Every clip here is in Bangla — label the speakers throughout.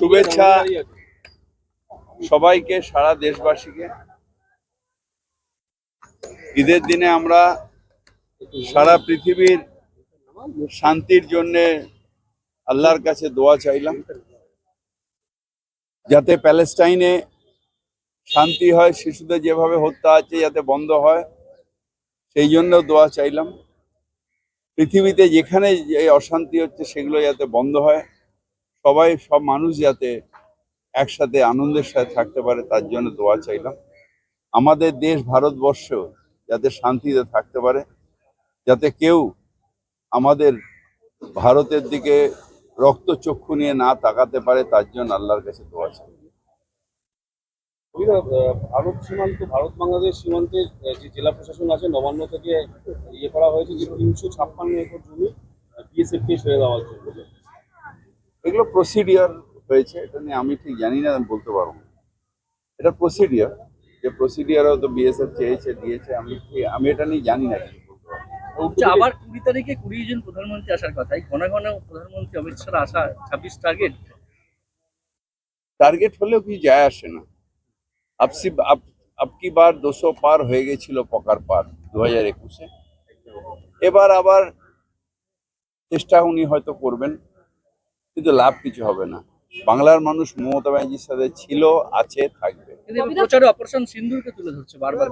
Speaker 1: শুভেচ্ছা। সবাইকে সারা দেশবাসীকে। ঈদের দিনে আমরা সারা পৃথিবীর শান্তির জন্যে আল্লাহর কাছে দোয়া চাইলাম যাতে প্যালেস্টাইনে শান্তি হয় শিশুদের যেভাবে হত্যা আছে যাতে বন্ধ হয় সেই জন্য দোয়া চাইলাম। পৃথিবীতে যেখানে যে অশান্তি হচ্ছে সেগুলো যাতে বন্ধ হয়। সবাই, সব মানুষ যাতে একসাথে আনন্দের সাথে থাকতে পারে, তার জন্য দোয়া চাইলাম। আমাদের দেশ, ভারতবর্ষ যাতে শান্তিতে থাকতে পারে, যাতে কেউ আমাদের ভারতের দিকে রক্তচক্ষু নিয়ে না তাকাতে পারে, তার জন্য আল্লাহর কাছে দোয়া চাই।
Speaker 2: ভারত সীমান্ত, ভারত বাংলাদেশ সীমান্তে যে জেলা প্রশাসন আছে, নবান্ন থেকে ইয়ে করা হয়েছে যে তিনশো ছাপ্পান্ন একর জমি বিএসএফ কে দেওয়ার জন্য।
Speaker 1: এগুলো প্রসিডিওর হয়েছে এটা নিয়ে আমি ঠিক জানি না আমি বলতে পারব না। এটা প্রসিডিওর যে প্রসিডিওর হয়তো বিএসএফ চেয়েছে দিয়েছে আমি ঠিক- আমি এটা নিয়ে জানি না বলতে পারব না।
Speaker 3: আচ্ছা, আবার কুড়ি তারিখে কুড়ি জন প্রধানমন্ত্রী আসার কথা ঘন ঘন প্রধানমন্ত্রী অমিত শাহ আসা ছাব্বিশ টার্গেট
Speaker 1: টার্গেট হলেও কি যায় আসে না। আপসি আপ আপকি বার দুশো পার হয়ে গেছিল পকার পার দু হাজার একুশে। এবার আবার চেষ্টা উনি হয়তো করবেন। কিন্তু লাভ কিছু হবে না। বাংলার মানুষ মমতা ব্যানার্জির সাথে ছিল আছে থাকবে।
Speaker 3: প্রচারে অপারেশন সিন্দুরকে তুলে ধরছে বারবার।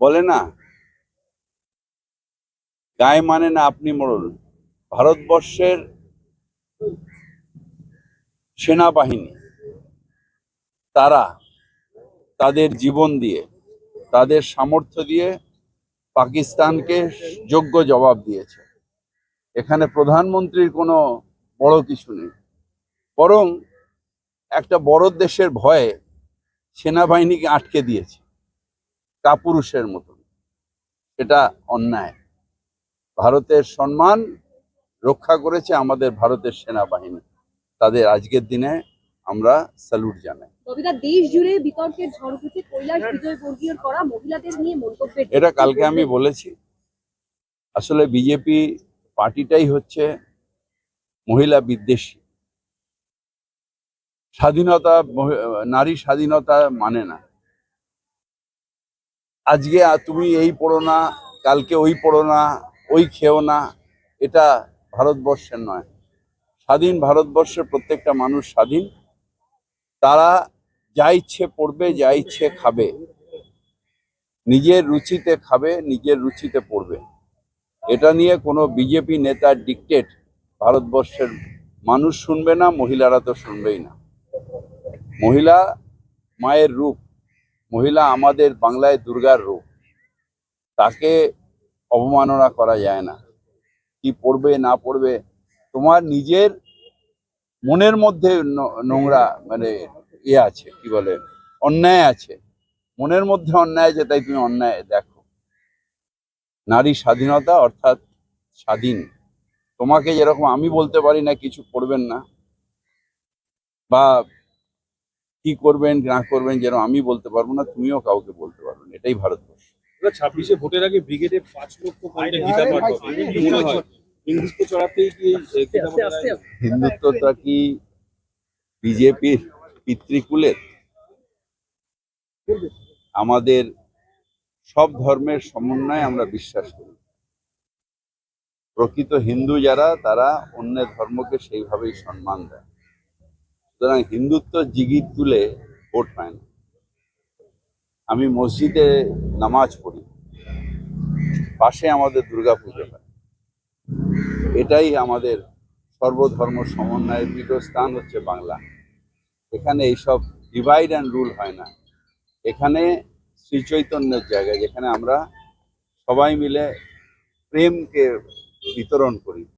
Speaker 1: বলে না। গায়ে মানে না আপনি মরল ভারতবর্ষের সেনাবাহিনী তারা তাদের জীবন দিয়ে তাদের সামর্থ্য দিয়ে পাকিস্তানকে যোগ্য জবাব দিয়েছে। এখানে প্রধানমন্ত্রীর কোনো বড় কিছু নেই। বরং একটা বড় দেশের ভয়ে সেনাবাহিনীকে আটকে দিয়েছে কাপুরুষের মতন। এটা অন্যায়। ভারতের সম্মান রক্ষা করেছে আমাদের ভারতের সেনাবাহিনী। তাদের আজকের দিনে আমরা স্যালুট জানাই।
Speaker 4: দেশ জুড়ে বিতর্কের ঝড় উঠেছে কৈলাস বিজয় করা মহিলাদের নিয়ে মন্তব্যের
Speaker 1: এটা কালকে আমি বলেছি। আসলে বিজেপি পার্টিটাই হচ্ছে মহিলা বিদ্বেষী। স্বাধীনতা, নারী স্বাধীনতা মানে না। আজকে তুমি এই পড়ো না, কালকে ওই পড়ো না, ওই খেও না, এটা ভারতবর্ষের নয়। স্বাধীন ভারতবর্ষের প্রত্যেকটা মানুষ স্বাধীন। তারা যা ইচ্ছে পড়বে, যা ইচ্ছে খাবে। নিজের রুচিতে খাবে, নিজের রুচিতে পড়বে। এটা নিয়ে কোনো বিজেপি নেতার ডিকটেট ভারতবর্ষের মানুষ শুনবে না, মহিলারা তো শুনবেই না। মহিলা মায়ের রূপ, মহিলা আমাদের বাংলায় দুর্গার রূপ, তাকে অবমাননা করা যায় না। কি পড়বে, না পড়বে, তোমার নিজের মনের মধ্যে নোংরা মানে ইয়ে আছে, কি বলে, অন্যায় আছে। মনের মধ্যে অন্যায় আছে, তাই তুমি অন্যায় দেখো নারী স্বাধীনতা অর্থাৎ স্বাধীন। তোমাকে যেরকম আমি বলতে পারি না কিছু করবেন না। বা কি করবেন না করবেন যেরকম আমি বলতে পারব না তুমিও কাউকে বলতে পারবে না। এটাই ভারতবর্ষ।
Speaker 2: ছাব্বিশে ভোটের আগে ব্রিগেডে পাঁচ লক্ষ
Speaker 1: হিন্দুত্বটা কি বিজেপির পিতৃকুলের? আমাদের সব ধর্মের সমন্বয়ে আমরা বিশ্বাস করি। প্রকৃত হিন্দু যারা, তারা অন্যের ধর্মকে সেইভাবেই সম্মান দেয়। সুতরাং হিন্দুত্ব জিগির তুলে ভোট হয় না। আমি মসজিদে নামাজ পড়ি, পাশে আমাদের দুর্গাপুজো হয়। এটাই আমাদের সর্বধর্ম সমন্বয়ের পীঠস্থান হচ্ছে বাংলা। এখানে এইসব ডিভাইড অ্যান্ড রুল হয় না। এখানে শ্রী চৈতন্যের জায়গা যেখানে আমরা সবাই মিলে প্রেমকে বিতরণ করি।